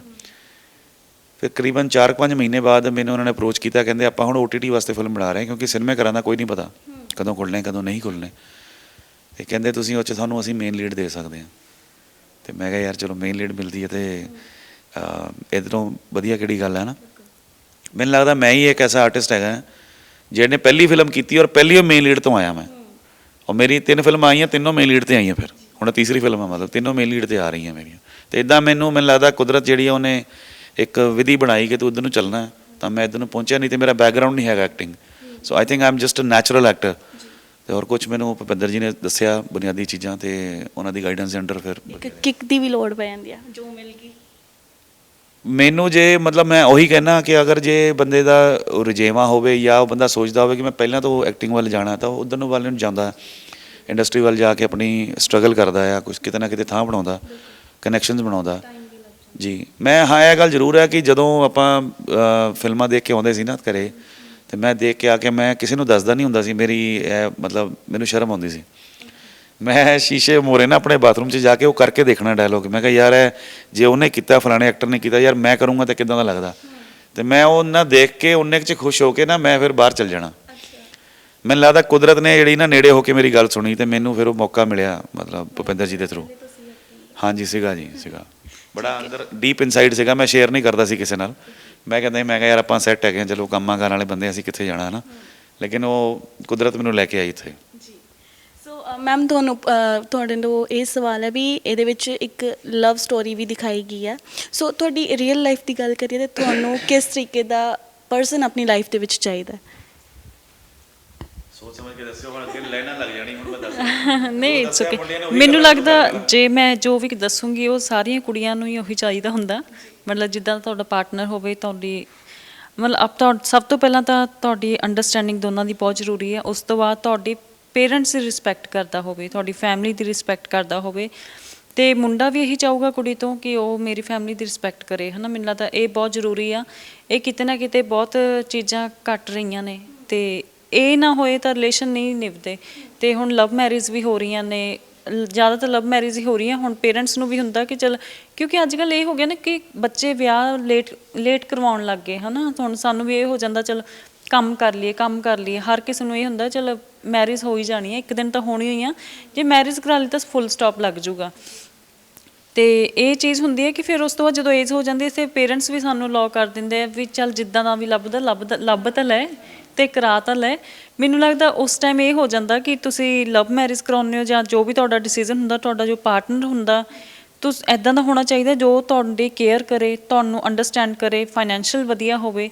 ਫਿਰ ਕਰੀਬਨ 4-5 ਮਹੀਨੇ ਬਾਅਦ ਮੈਨੂੰ ਉਹਨਾਂ ਨੇ ਅਪਰੋਚ ਕੀਤਾ ਕਹਿੰਦੇ ਆਪਾਂ ਹੁਣ OTT ਵਾਸਤੇ ਫਿਲਮ ਬਣਾ ਰਹੇ ਹਾਂ ਕਿਉਂਕਿ ਸਿਨੇਮਾ ਘਰਾਂ ਦਾ ਕੋਈ ਨਹੀਂ ਪਤਾ ਕਦੋਂ ਖੁੱਲਣੇ ਕਦੋਂ ਨਹੀਂ ਖੁੱਲਣੇ ਤੇ ਕਹਿੰਦੇ ਤੁਸੀਂ ਉਹ 'ਚ ਤੁਹਾਨੂੰ ਅਸੀਂ ਮੇਨ ਲੀਡ ਦੇ ਸਕਦੇ ਹਾਂ। ਤੇ ਮੈਂ ਕਿਹਾ ਯਾਰ ਚਲੋ ਮੇਨ ਲੀਡ ਮਿਲਦੀ ਹੈ ਤੇ ਇਧਰੋਂ ਵਧੀਆ ਕਿਹੜੀ ਗੱਲ ਹੈ ਨਾ? ਮੈਨੂੰ ਲੱਗਦਾ ਮੈਂ ਹੀ ਇੱਕ ਐਸਾ ਆਰਟਿਸਟ ਹੈਗਾ ਜਿਹਨੇ ਪਹਿਲੀ ਫਿਲਮ ਕੀਤੀ ਔਰ ਪਹਿਲੀ ਉਹ ਮੇਨ ਲੀਡ ਤੋਂ ਆਇਆ ਮੈਂ। ਔਰ ਮੇਰੀ ਤਿੰਨ ਫਿਲਮਾਂ ਆਈਆਂ, ਤਿੰਨੋਂ ਮੇਨ ਲੀਡ ਤੇ ਆਈਆਂ ਫਿਰ। ਹੁਣ ਤੀਸਰੀ ਫਿਲਮ ਹੈ ਮਤਲਬ, ਤਿੰਨੋਂ ਮੇਨ ਲੀਡ ਤੇ ਆ ਰਹੀਆਂ ਮੇਰੀਆਂ। ਤੇ ਇਦਾਂ ਮੈਨੂੰ ਮੈਨੂੰ ਲੱਗਦਾ ਕੁਦਰਤ ਜਿਹੜੀ ਆ ਉਹਨੇ ਇੱਕ ਵਿਧੀ ਬਣਾਈ ਕਿ ਤੂੰ ਉਧਰ ਨੂੰ ਚੱਲਣਾ ਤਾਂ ਮੈਂ ਇਧਰ ਨੂੰ ਪਹੁੰਚਿਆ, ਨਹੀਂ ਤੇ ਮੇਰਾ ਬੈਕਗ੍ਰਾਉਂਡ ਨਹੀਂ ਹੈਗਾ acting so I think I am just uh natural actor ਤੇ ਹੋਰ ਕੁਝ ਮੈਨੂੰ ਭੁਪਿੰਦਰ ਜੀ ਨੇ ਦੱਸਿਆ ਬੁਨਿਆਦੀ ਚੀਜ਼ਾਂ ਤੇ ਉਹਨਾਂ ਦੀ ਗਾਈਡੈਂਸ ਦੇ ਅੰਡਰ ਫਿਰ। ਕਿੱਕ ਦੀ ਵੀ ਲੋੜ ਪੈ ਜਾਂਦੀ ਆ, ਜੋ ਮਿਲ ਗਈ। ਮੈਨੂੰ ਜੇ, ਮਤਲਬ ਮੈਂ ਉਹੀ ਕਹਿਣਾ ਕਿ ਅਗਰ ਜੇ ਬੰਦੇ ਦਾ ਉਹ ਹੋਵੇ ਜਾਂ ਉਹ ਬੰਦਾ ਸੋਚਦਾ ਹੋਵੇ ਕਿ ਮੈਂ ਪਹਿਲਾਂ ਤੋਂ ਐਕਟਿੰਗ ਵੱਲ ਜਾਣਾ, ਤਾਂ ਉਹ ਉਧਰ ਨੂੰ ਵੱਲ ਨੂੰ ਜਾਂਦਾ। ਇੰਡਸਟਰੀ ਵੱਲ ਜਾ ਕੇ ਆਪਣੀ ਸਟਰਗਲ ਕਰਦਾ ਆ ਕੁਝ ਕਿਤੇ ਨਾ ਕਿਤੇ ਥਾਂ ਬਣਾਉਂਦਾ ਕਨੈਕਸ਼ਨਸ ਬਣਾਉਂਦਾ। ਜੀ, ਮੈਂ ਹਾਂ, ਇਹ ਗੱਲ ਜ਼ਰੂਰ ਹੈ ਕਿ ਜਦੋਂ ਆਪਾਂ ਫਿਲਮਾਂ ਦੇਖ ਕੇ ਆਉਂਦੇ ਸੀ ਨਾ ਘਰੇ, ਤੇ ਮੈਂ ਦੇਖ ਕੇ ਆ ਕੇ ਮੈਂ ਕਿਸੇ ਨੂੰ ਦੱਸਦਾ ਨਹੀਂ ਹੁੰਦਾ ਸੀ, ਮੇਰੀ, ਇਹ ਮਤਲਬ ਮੈਨੂੰ ਸ਼ਰਮ ਆਉਂਦੀ ਸੀ। ਮੈਂ ਸ਼ੀਸ਼ੇ ਮੋਰੇ ਨਾ ਆਪਣੇ ਬਾਥਰੂਮ 'ਚ ਜਾ ਕੇ ਉਹ ਕਰਕੇ ਦੇਖਣਾ ਡਾਇਲੋਗ ਮੈਂ ਕਿਹਾ ਯਾਰ ਇਹ ਜੇ ਉਹਨੇ ਕੀਤਾ ਫਲਾਣੇ ਐਕਟਰ ਨੇ ਕੀਤਾ ਯਾਰ ਮੈਂ ਕਰੂੰਗਾ ਤਾਂ ਕਿਦਾਂ ਦਾ ਲੱਗਦਾ? ਤੇ ਮੈਂ ਉਹ ਨਾ ਦੇਖ ਕੇ ਉਹਨੇ 'ਚ ਖੁਸ਼ ਹੋ ਕੇ ਨਾ ਮੈਂ ਫਿਰ ਬਾਹਰ ਚੱਲ ਜਾਣਾ। ਮੈਨੂੰ ਲੱਗਦਾ ਕੁਦਰਤ ਨੇ ਜਿਹੜੀ ਨਾ ਨੇੜੇ ਹੋ ਕੇ ਮੇਰੀ ਗੱਲ ਸੁਣੀ ਤੇ ਮੈਨੂੰ ਫਿਰ ਉਹ ਮੌਕਾ ਮਿਲਿਆ ਮਤਲਬ ਭੁਪਿੰਦਰ ਜੀ ਦੇ ਥਰੂ ਹਾਂਜੀ ਸੀਗਾ ਜੀ ਸੀਗਾ। ਬੜਾ ਅੰਦਰ ਡੀਪ ਇਨਸਾਈਡ ਸੀਗਾ ਮੈਂ ਸ਼ੇਅਰ ਨਹੀਂ ਕਰਦਾ ਸੀ ਕਿਸੇ ਨਾਲ। ਮੈਂ ਕਹਿੰਦਾ ਮੈਂ ਕਿਹਾ ਯਾਰ ਆਪਾਂ ਸੈੱਟ ਹੈਗੇ ਚਲੋ ਕੰਮਾਂ ਕਰਨ ਵਾਲੇ ਬੰਦੇ ਅਸੀਂ ਕਿੱਥੇ ਜਾਣਾ ਹੈ। ਨਾ ਲੇਕਿਨ ਉਹ ਕੁਦਰਤ ਮੈਨੂੰ ਲੈ ਕੇ ਆਈ ਇੱਥੇ। ਮੈਮ ਤੁਹਾਨੂੰ ਤੁਹਾਡੇ ਤੋਂ ਇਹ ਸਵਾਲ ਹੈ ਵੀ ਇਹਦੇ ਵਿੱਚ ਇੱਕ ਲਵ ਸਟੋਰੀ ਵੀ ਦਿਖਾਈ ਗਈ ਹੈ। ਸੋ ਤੁਹਾਡੀ ਰੀਅਲ ਲਾਈਫ ਦੀ ਗੱਲ ਕਰੀਏ ਤੇ ਤੁਹਾਨੂੰ ਕਿਸ ਤਰੀਕੇ ਦਾ ਪਰਸਨ ਆਪਣੀ ਲਾਈਫ ਦੇ ਵਿੱਚ ਚਾਹੀਦਾ ਹੈ? ਸੋਚ ਸਮਝ ਕੇ ਦੱਸਿਓ ਹੁਣ ਅੱਗੇ ਲੈਣਾ ਲੱਗ ਜਾਣੀ ਹੁਣ ਮੈਂ ਦੱਸ *laughs* ਨਹੀਂ ਇਟਸ ਓਕੇ ਮੈਨੂੰ ਲੱਗਦਾ ਜੇ ਮੈਂ ਜੋ ਵੀ ਦੱਸੂਗੀ ਉਹ ਸਾਰੀਆਂ ਕੁੜੀਆਂ ਨੂੰ ਹੀ ਉਹੀ ਚਾਹੀਦਾ ਹੁੰਦਾ। ਮਤਲਬ ਜਿੱਦਾਂ ਤੁਹਾਡਾ ਪਾਰਟਨਰ ਹੋਵੇ ਤੁਹਾਡੀ ਮਤਲਬ ਆਪ ਤਾਂ ਸਭ ਤੋਂ ਪਹਿਲਾਂ ਤਾਂ ਤੁਹਾਡੀ ਅੰਡਰਸਟੈਂਡਿੰਗ ਦੋਨਾਂ ਦੀ ਬਹੁਤ ਜ਼ਰੂਰੀ ਹੈ। ਉਸ ਤੋਂ ਬਾਅਦ ਤੁਹਾਡੀ ਪੇਰੈਂਟਸ ਦੀ ਰਿਸਪੈਕਟ ਕਰਦਾ ਹੋਵੇ, ਤੁਹਾਡੀ ਫੈਮਿਲੀ ਦੀ ਰਿਸਪੈਕਟ ਕਰਦਾ ਹੋਵੇ, ਤੇ ਮੁੰਡਾ ਵੀ ਇਹੀ ਚਾਹੂਗਾ ਕੁੜੀ ਤੋਂ ਕਿ ਉਹ ਮੇਰੀ ਫੈਮਿਲੀ ਦੀ ਰਿਸਪੈਕਟ ਕਰੇ, ਹਨਾ? ਮੈਨੂੰ ਲੱਗਦਾ ਇਹ ਬਹੁਤ ਜ਼ਰੂਰੀ ਆ। ਇਹ ਕਿਤੇ ਨਾ ਕਿਤੇ ਬਹੁਤ ਚੀਜ਼ਾਂ ਘਟ ਰਹੀਆਂ ਨੇ, ਤੇ ਇਹ ਨਾ ਹੋਏ ਤਾਂ ਰਿਲੇਸ਼ਨ ਨਹੀਂ ਨਿਭਦੇ। ਤੇ ਹੁਣ ਲਵ ਮੈਰਿਜ ਵੀ ਹੋ ਰਹੀਆਂ ਨੇ, ਲ- ਜ਼ਿਆਦਾਤਰ ਲਵ ਮੈਰਿਜ ਹੀ ਹੋ ਰਹੀਆਂ, ਹੁਣ ਪੇਰੈਂਟਸ ਨੂੰ ਵੀ ਹੁੰਦਾ ਕਿ ਚਲ, ਕਿਉਂਕਿ ਅੱਜ ਕੱਲ ਇਹ ਹੋ ਗਿਆ ਨਾ ਕਿ ਬੱਚੇ ਵਿਆਹ ਲੇਟ ਲੇਟ ਕਰਵਾਉਣ ਲੱਗ ਗਏ, ਹਨਾ? ਹੁਣ ਸਾਨੂੰ ਵੀ ਇਹ ਹੋ ਜਾਂਦਾ, ਚਲ ਕੰਮ ਕਰ ਲਈਏ, ਕੰਮ ਕਰ ਲਈਏ, ਹਰ ਕਿਸੇ ਨੂੰ ਇਹ ਹੁੰਦਾ, ਚਲ ਮੈਰਿਜ ਹੋ ਹੀ ਜਾਣੀ ਹੈ, ਇੱਕ ਦਿਨ ਤਾਂ ਹੋਣੀ ਹੋਈ ਆ। ਜੇ ਮੈਰਿਜ ਕਰਾ ਲਈ ਤਾਂ ਫੁੱਲ ਸਟਾਪ ਲੱਗ ਜਾਊਗਾ। ਤੇ ਇਹ ਚੀਜ਼ ਹੁੰਦੀ ਹੈ ਕਿ ਫਿਰ ਉਸ ਤੋਂ ਬਾਅਦ ਜਦੋਂ ਏਜ ਹੋ ਜਾਂਦੀ ਹੈ ਤੇ ਪੇਰੈਂਟਸ ਵੀ ਸਾਨੂੰ ਲੋ ਕਰ ਦਿੰਦੇ ਆ ਵੀ ਚੱਲ ਜਿੱਦਾਂ ਦਾ ਵੀ ਲੱਭਦਾ ਲੱਭਦਾ, ਲੱਭ ਤਾਂ ਲੈ ਤੇ ਕਰਾ ਤਾਂ ਲੈ। ਮੈਨੂੰ ਲੱਗਦਾ ਉਸ ਟਾਈਮ ਇਹ ਹੋ ਜਾਂਦਾ ਕਿ ਤੁਸੀਂ ਲਵ ਮੈਰਿਜ ਕਰਾਉਂਦੇ ਹੋ ਜਾਂ ਜੋ ਵੀ ਤੁਹਾਡਾ ਡਿਸੀਜਨ ਹੁੰਦਾ, ਤੁਹਾਡਾ ਜੋ ਪਾਰਟਨਰ ਹੁੰਦਾ, ਤੁਸ ਐਦਾਂ ਦਾ ਹੋਣਾ ਚਾਹੀਦਾ ਜੋ ਤੁਹਾਡੀ ਕੇਅਰ ਕਰੇ, ਤੁਹਾਨੂੰ ਅੰਡਰਸਟੈਂਡ ਕਰੇ ਫਾਈਨੈਂਸ਼ੀਅਲ ਵਧੀਆ ਹੋਵੇ।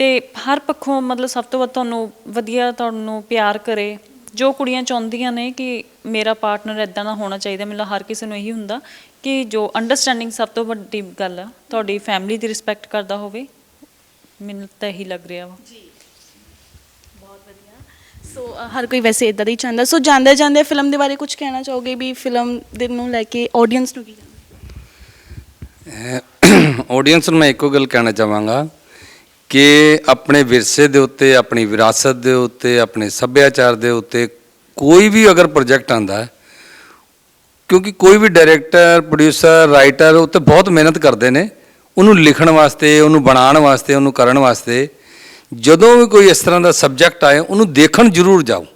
ਤੇ ਹਰ ਪੱਖੋਂ ਮਤਲਬ ਸਭ ਤੋਂ ਵੱਧ ਤੁਹਾਨੂੰ ਵਧੀਆ ਤੁਹਾਨੂੰ ਪਿਆਰ ਕਰੇ। ਜੋ ਕੁੜੀਆਂ ਚਾਹੁੰਦੀਆਂ ਨੇ ਕਿ ਮੇਰਾ ਪਾਰਟਨਰ ਇਦਾਂ ਦਾ ਹੋਣਾ ਚਾਹੀਦਾ ਮੈਨੂੰ ਹਰ ਕਿਸੇ ਨੂੰ ਇਹੀ ਹੁੰਦਾ ਕਿ ਜੋ ਅੰਡਰਸਟੈਂਡਿੰਗ ਸਭ ਤੋਂ ਵੱਡੀ ਗੱਲ ਆ ਤੁਹਾਡੀ ਫੈਮਿਲੀ ਦੀ ਰਿਸਪੈਕਟ ਕਰਦਾ ਹੋਵੇ ਮੈਨੂੰ ਤਾਂ ਇਹੀ ਲੱਗ ਰਿਹਾ ਵਾ। ਬਹੁਤ ਵਧੀਆ। ਸੋ ਹਰ ਕੋਈ ਵੈਸੇ ਇਦਾਂ ਦਾ ਹੀ ਚਾਹੁੰਦਾ। ਸੋ ਜਾਂਦੇ ਜਾਂਦੇ ਫਿਲਮ ਦੇ ਬਾਰੇ ਕੁਝ ਕਹਿਣਾ ਚਾਹੋਗੇ ਵੀ ਫਿਲਮ ਦੇ ਨੂੰ ਲੈ ਕੇ ਆਡੀਅנס ਨੂੰ ਕੀ ਆਡੀਅנס *coughs* ਨੂੰ ਮੈਂ ਇੱਕੋ ਗੱਲ ਕਹਿਣਾ ਚਾਹਾਂਗਾ। ਕਿ ਆਪਣੇ ਵਿਰਸੇ ਦੇ ਉੱਤੇ, ਆਪਣੀ ਵਿਰਾਸਤ ਦੇ ਉੱਤੇ, ਆਪਣੇ ਸੱਭਿਆਚਾਰ ਦੇ ਉੱਤੇ ਕੋਈ ਵੀ ਅਗਰ ਪ੍ਰੋਜੈਕਟ ਆਂਦਾ ਕਿਉਂਕਿ ਕੋਈ ਵੀ ਡਾਇਰੈਕਟਰ ਪ੍ਰੋਡਿਊਸਰ ਰਾਈਟਰ ਉੱਤੇ ਬਹੁਤ ਮਿਹਨਤ ਕਰਦੇ ਨੇ, ਉਹਨੂੰ ਲਿਖਣ ਵਾਸਤੇ, ਉਹਨੂੰ ਬਣਾਉਣ ਵਾਸਤੇ, ਉਹਨੂੰ ਕਰਨ ਵਾਸਤੇ, ਜਦੋਂ ਵੀ ਕੋਈ ਇਸ ਤਰ੍ਹਾਂ ਦਾ ਸਬਜੈਕਟ ਆਏ, ਉਹਨੂੰ ਦੇਖਣ ਜ਼ਰੂਰ ਜਾਓ,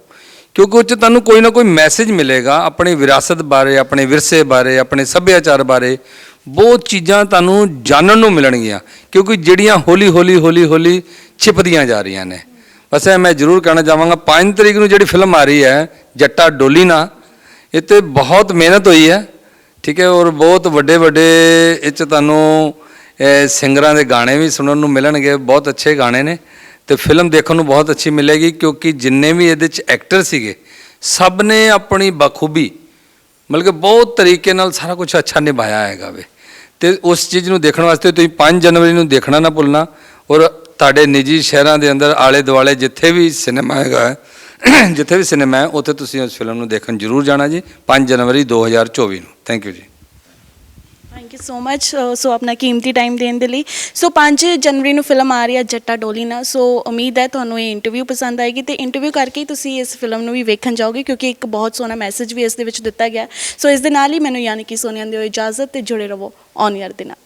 ਕਿਉਂਕਿ ਉਹ 'ਚ ਤੁਹਾਨੂੰ ਕੋਈ ਨਾ ਕੋਈ ਮੈਸੇਜ ਮਿਲੇਗਾ, ਆਪਣੀ ਵਿਰਾਸਤ ਬਾਰੇ, ਆਪਣੇ ਵਿਰਸੇ ਬਾਰੇ, ਆਪਣੇ ਸੱਭਿਆਚਾਰ ਬਾਰੇ ਬਹੁਤ ਚੀਜ਼ਾਂ ਤੁਹਾਨੂੰ ਜਾਣਨ ਨੂੰ ਮਿਲਣਗੀਆਂ, ਕਿਉਂਕਿ ਜਿਹੜੀਆਂ ਹੌਲੀ ਹੌਲੀ ਹੌਲੀ ਹੌਲੀ ਛਿਪਦੀਆਂ ਜਾ ਰਹੀਆਂ ਨੇ। ਬਸ ਇਹ ਮੈਂ ਜ਼ਰੂਰ ਕਹਿਣਾ ਚਾਹਾਂਗਾ 5 ਤਰੀਕ ਨੂੰ ਜਿਹੜੀ ਫਿਲਮ ਆ ਰਹੀ ਹੈ, ਜੱਟਾ ਡੋਲੀਨਾ ਇਹ ਤੇ ਬਹੁਤ ਮਿਹਨਤ ਹੋਈ ਹੈ, ਠੀਕ ਹੈ, ਔਰ ਬਹੁਤ ਵੱਡੇ ਵੱਡੇ ਇਹ 'ਚ ਤੁਹਾਨੂੰ ਸਿੰਗਰਾਂ ਦੇ ਗਾਣੇ ਵੀ ਸੁਣਨ ਨੂੰ ਮਿਲਣਗੇ, ਬਹੁਤ ਅੱਛੇ ਗਾਣੇ ਨੇ, ਤੇ ਫਿਲਮ ਦੇਖਣ ਨੂੰ ਬਹੁਤ ਅੱਛੀ ਮਿਲੇਗੀ, ਕਿਉਂਕਿ ਜਿੰਨੇ ਵੀ ਇਹਦੇ 'ਚ ਐਕਟਰ ਸੀਗੇ, ਸਭ ਨੇ ਆਪਣੀ ਬਖੂਬੀ, ਮਤਲਬ ਕਿ ਬਹੁਤ ਤਰੀਕੇ ਨਾਲ ਸਾਰਾ ਕੁਝ ਅੱਛਾ ਨਿਭਾਇਆ ਹੈਗਾ ਵੇ। ਤੇ ਉਸ ਚੀਜ਼ ਨੂੰ ਦੇਖਣ ਵਾਸਤੇ ਤੁਸੀਂ 5 ਜਨਵਰੀ ਨੂੰ ਦੇਖਣਾ ਨਾ ਭੁੱਲਣਾ ਔਰ ਤੁਹਾਡੇ ਨਿੱਜੀ ਸ਼ਹਿਰਾਂ ਦੇ ਅੰਦਰ ਆਲੇ ਦੁਆਲੇ ਜਿੱਥੇ ਵੀ ਸਿਨੇਮਾ ਹੈਗਾ ਹੈ, ਜਿੱਥੇ ਵੀ ਸਿਨੇਮਾ ਹੈ ਉੱਥੇ ਤੁਸੀਂ ਉਸ ਫਿਲਮ ਨੂੰ ਦੇਖਣ ਜ਼ਰੂਰ ਜਾਣਾ ਜੀ 5 ਜਨਵਰੀ 2024 ਨੂੰ। Thank you ji. Thank you so much so ਆਪਣਾ ਕੀਮਤੀ ਟਾਈਮ ਦੇਣ ਦੇ ਲਈ ਸੋ 5 ਜਨਵਰੀ ਨੂੰ ਫਿਲਮ ਆ ਰਹੀ ਹੈ ਜੱਟਾ ਡੋਲੀ ਨਾਲ ਸੋ ਉਮੀਦ ਹੈ ਤੁਹਾਨੂੰ ਇਹ ਇੰਟਰਵਿਊ ਪਸੰਦ ਆਏਗੀ ਤੇ ਇੰਟਰਵਿਊ ਕਰਕੇ ਹੀ ਤੁਸੀਂ ਇਸ ਫਿਲਮ ਨੂੰ ਵੀ ਵੇਖਣ ਜਾਓਗੇ ਕਿਉਂਕਿ ਇੱਕ ਬਹੁਤ ਸੋਹਣਾ ਮੈਸੇਜ ਵੀ ਇਸ ਦੇ ਵਿੱਚ ਦਿੱਤਾ ਗਿਆ ਸੋ ਇਸ ਦੇ ਨਾਲ ਹੀ ਮੈਨੂੰ ਯਾਨੀ ਕਿ ਸੋਨੀਆ ਦਿਓ ਇਜਾਜ਼ਤ ਤੇ ਜੁੜੇ ਰਹੋ ਔਨ ਏਅਰ ਦੇ ਨਾਲ